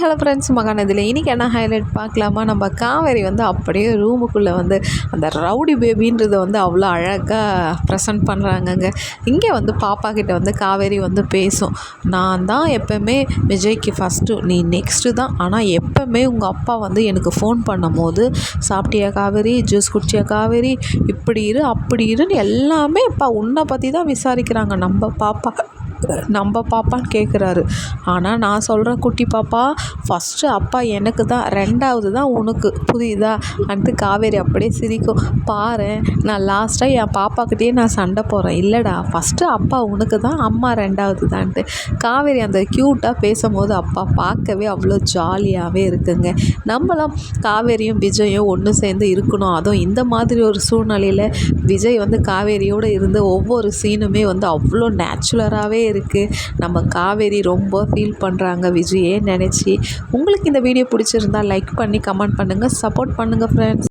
Hello friends மகான் இதில் இன்றைக்கி என்ன ஹைலைட் பார்க்கலாமா? நம்ம காவேரி வந்து அப்படியே ரூமுக்குள்ளே வந்து அந்த ரவுடி பேபின்றதை வந்து அவ்வளோ அழகாக ப்ரெசென்ட் பண்ணுறாங்கங்க இங்கே வந்து பாப்பா கிட்ட வந்து காவேரி வந்து பேசும். நான் தான் எப்போவுமே விஜய்க்கு ஃபஸ்ட்டு நீ நெக்ஸ்ட்டு தான். ஆனால் எப்போவுமே உங்கள் அப்பா வந்து எனக்கு ஃபோன் பண்ணும் போது சாப்பிட்டியா காவேரி? ஜூஸ் குடிச்சியா காவேரி? இப்படி இரு அப்படி இருன்னு எல்லாமே அப்பா உன்னை பற்றி தான் விசாரிக்கிறாங்க நம்ம பாப்பா. நம்ம பாப்பான்னு கேட்குறாரு ஆனால் நான் சொல்கிறேன் குட்டி பாப்பா ஃபஸ்ட்டு அப்பா எனக்கு தான் ரெண்டாவது தான் உனக்கு. புரியுதா? அடுத்து காவேரி அப்படியே சிரிக்கும். பாரு நான் லாஸ்ட்டாக என் பாப்பாக்கிட்டேயே நான் சண்டை போகிறேன் இல்லைடா ஃபஸ்ட்டு அப்பா உனக்கு தான் அம்மா ரெண்டாவது தான்ட்டு காவேரி அந்த க்யூட்டாக பேசும்போது அப்பா பார்க்கவே அவ்வளோ ஜாலியாகவே இருக்குங்க. நம்மளாம் காவேரியும் விஜயும் ஒன்று சேர்ந்து இருக்கணும். அதுவும் இந்த மாதிரி ஒரு சூழ்நிலையில் விஜய் வந்து காவேரியோடு இருந்து ஒவ்வொரு சீனுமே வந்து அவ்வளோ நேச்சுரலாகவே இருக்குது நம்ம காவேரி ரொம்ப ஃபீல் பண்ணுறாங்க விஜயே நினச்சி? உங்களுக்கு இந்த வீடியோ பிடிச்சிருந்தா லைக் பண்ணி கமெண்ட் பண்ணுங்கள் சப்போர்ட் பண்ணுங்கள் ஃப்ரெண்ட்ஸ்